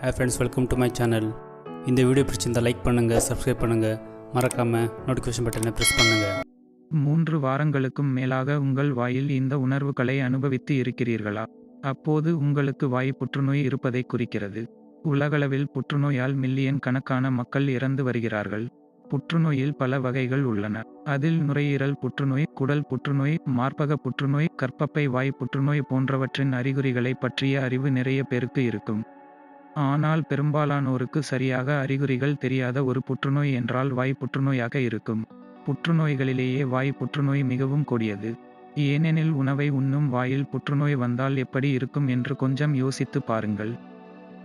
Hi friends welcome to my channel இந்த video பிடிச்சிருந்தால் like பண்ணுங்கள் சப்ஸ்கிரைப் பண்ணுங்கள் மறக்காமல் நோட்டிஃபிகேஷன் பட்டனை ப்ரெஸ் பண்ணுங்கள் மூன்று வாரங்களுக்கும் மேலாக உங்கள் வாயில் இந்த உணர்வுகளை அனுபவித்து இருக்கிறீர்களா? அப்போது உங்களுக்கு வாய் புற்றுநோய் இருப்பதை குறிக்கிறது. உலகளவில் புற்றுநோயால் மில்லியன் கணக்கான மக்கள் இறந்து வருகிறார்கள். புற்றுநோயில் பல வகைகள் உள்ளன. அதில் நுரையீரல் புற்றுநோய் குடல் புற்றுநோய் மார்பக புற்றுநோய் கற்பப்பை வாய் புற்றுநோய் போன்றவற்றின் அறிகுறிகளை பற்றிய அறிவு நிறைய பேருக்கு இருக்கும். ஆனால் பெரும்பாலானோருக்கு சரியாக அறிகுறிகள் தெரியாத ஒரு புற்றுநோய் என்றால் வாய் புற்றுநோயாக இருக்கும். புற்றுநோய்களிலேயே வாய் புற்றுநோய் மிகவும் கொடியது. ஏனெனில் உணவை உண்ணும் வாயில் புற்றுநோய் வந்தால் எப்படி இருக்கும் என்று கொஞ்சம் யோசித்து பாருங்கள்.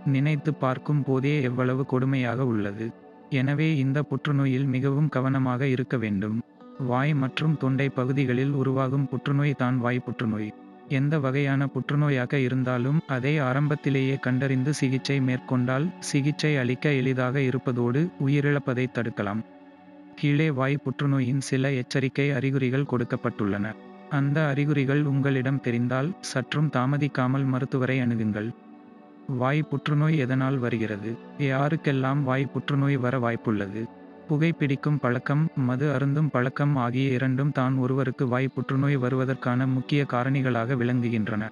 நினைத்து பார்க்கும் போதே எவ்வளவு கொடுமையாக உள்ளது. எனவே இந்த புற்றுநோயில் மிகவும் கவனமாக இருக்க வேண்டும். வாய் மற்றும் தொண்டை பகுதிகளில் உருவாகும் புற்றுநோய் தான் வாய் புற்றுநோய். எந்த வகையான புற்றுநோயாக இருந்தாலும் அதை ஆரம்பத்திலேயே கண்டறிந்து சிகிச்சை மேற்கொண்டால் சிகிச்சை அளிக்க எளிதாக இருப்பதோடு உயிரிழப்பதை தடுக்கலாம். கீழே வாய் புற்றுநோயின் சில எச்சரிக்கை அறிகுறிகள் கொடுக்கப்பட்டுள்ளன. அந்த அறிகுறிகள் உங்களிடம் தெரிந்தால் சற்றும் தாமதிக்காமல் மருத்துவரை அணுகுங்கள். வாய் புற்றுநோய் எதனால் வருகிறது? யாருக்கெல்லாம் வாய் புற்றுநோய் வர வாய்ப்புள்ளது? புகைப்பிடிக்கும் பழக்கம் மது அருந்தும் பழக்கம் ஆகிய இரண்டும் தான் ஒருவருக்கு வாய் புற்றுநோய் வருவதற்கான முக்கிய காரணிகளாக விளங்குகின்றன.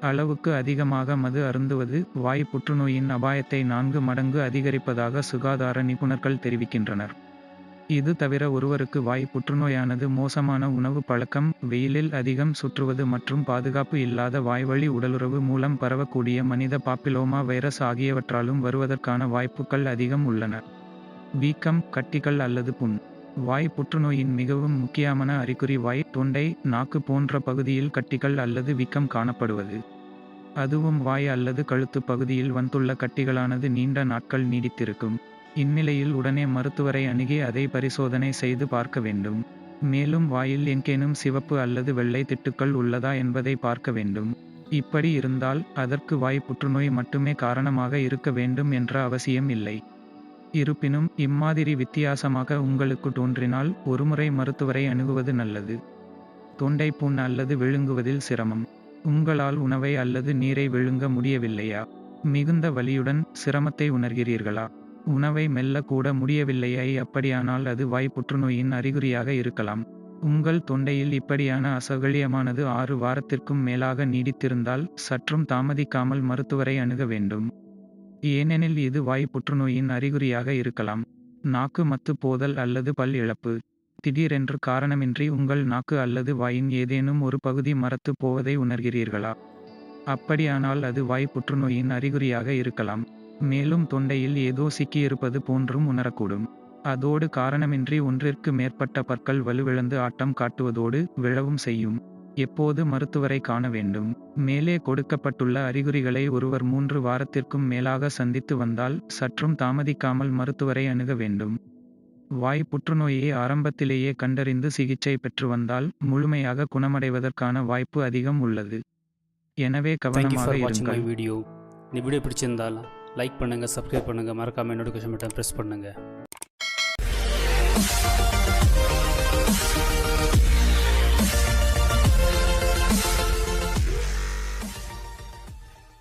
அளவுக்கு அதிகமாக மது அருந்துவது வாய் புற்றுநோயின் அபாயத்தை நான்கு மடங்கு அதிகரிப்பதாக சுகாதார நிபுணர்கள் தெரிவிக்கின்றனர். இது தவிர ஒருவருக்கு வாய் புற்றுநோயானது மோசமான உணவு பழக்கம் வெயிலில் அதிகம் சுற்றுவது மற்றும் பாதுகாப்பு இல்லாத வாய்வழி உடலுறவு மூலம் பரவக்கூடிய மனித பாப்பிலோமா வைரஸ் ஆகியவற்றாலும் வருவதற்கான வாய்ப்புகள் அதிகம் உள்ளன. வீக்கம் கட்டிகள் அல்லது புண். வாய் புற்றுநோயின் மிகவும் முக்கியமான அறிகுறி வாய் தொண்டை நாக்கு போன்ற பகுதியில் கட்டிகள் அல்லது வீக்கம் காணப்படுவது. அதுவும் வாய் அல்லது கழுத்து பகுதியில் வந்துள்ள கட்டிகளானது நீண்ட நாட்கள் நீடித்திருக்கும். இந்நிலையில் உடனே மருத்துவரை அணுகி அதை பரிசோதனை செய்து பார்க்க வேண்டும். மேலும் வாயில் எங்கேனும் சிவப்பு அல்லது வெள்ளை திட்டுக்கள் உள்ளதா என்பதை பார்க்க வேண்டும். இப்படி இருந்தால் அதற்கு வாய் புற்றுநோய் மட்டுமே காரணமாக இருக்க வேண்டும் என்ற அவசியம் இல்லை. இருப்பினும் இம்மாதிரி வித்தியாசமாக உங்களுக்கு தோன்றினால் ஒருமுறை மருத்துவரை அணுகுவது நல்லது. தொண்டை புண் அல்லது விழுங்குவதில் சிரமம். உங்களால் உணவை அல்லது நீரை விழுங்க முடியவில்லையா? மிகுந்த வலியுடன் சிரமத்தை உணர்கிறீர்களா? உணவை மெல்ல கூட முடியவில்லையை அப்படியானால் அது வாய் புற்றுநோயின் அறிகுறியாக இருக்கலாம். உங்கள் தொண்டையில் இப்படியான அசௌகரியமானது ஆறு வாரத்திற்கும் மேலாக நீடித்திருந்தால் சற்றும் தாமதிக்காமல் மருத்துவரை அணுக வேண்டும். ஏனெனில் இது வாய் புற்றுநோயின் அறிகுறியாக இருக்கலாம். நாக்கு மத்து போதல் அல்லது பல் இழப்பு. திடீரென்று காரணமின்றி உங்கள் நாக்கு அல்லது வாயின் ஏதேனும் ஒரு பகுதி மரத்து போவதை உணர்கிறீர்களா? அப்படியானால் அது வாய் புற்றுநோயின் அறிகுறியாக இருக்கலாம். மேலும் தொண்டையில் ஏதோ சிக்கியிருப்பது போன்றும் உணரக்கூடும். அதோடு காரணமின்றி ஒன்றிற்கு மேற்பட்ட பற்கள் வலுவிழந்து ஆட்டம் காட்டுவதோடு விழவும் செய்யும். எப்போது மருத்துவரை காண வேண்டும்? மேலே கொடுக்கப்பட்டுள்ள அறிகுறிகளை ஒருவர் மூன்று வாரத்திற்கும் மேலாக சந்தித்து வந்தால் சற்றும் தாமதிக்காமல் மருத்துவரை அணுக வேண்டும். வாய் புற்றுநோயை ஆரம்பத்திலேயே கண்டறிந்து சிகிச்சை பெற்று வந்தால் முழுமையாக குணமடைவதற்கான வாய்ப்பு அதிகம் உள்ளது. எனவே கவனமாக இருங்கள். வீடியோ இந்த வீடியோ பிடிச்சிருந்தால் லைக் பண்ணுங்கள் சப்ஸ்கிரைப் பண்ணுங்கள் மறக்காமல் நோட்டிஃபிகேஷன் பட்டன் ப்ரெஸ் பண்ணுங்கள்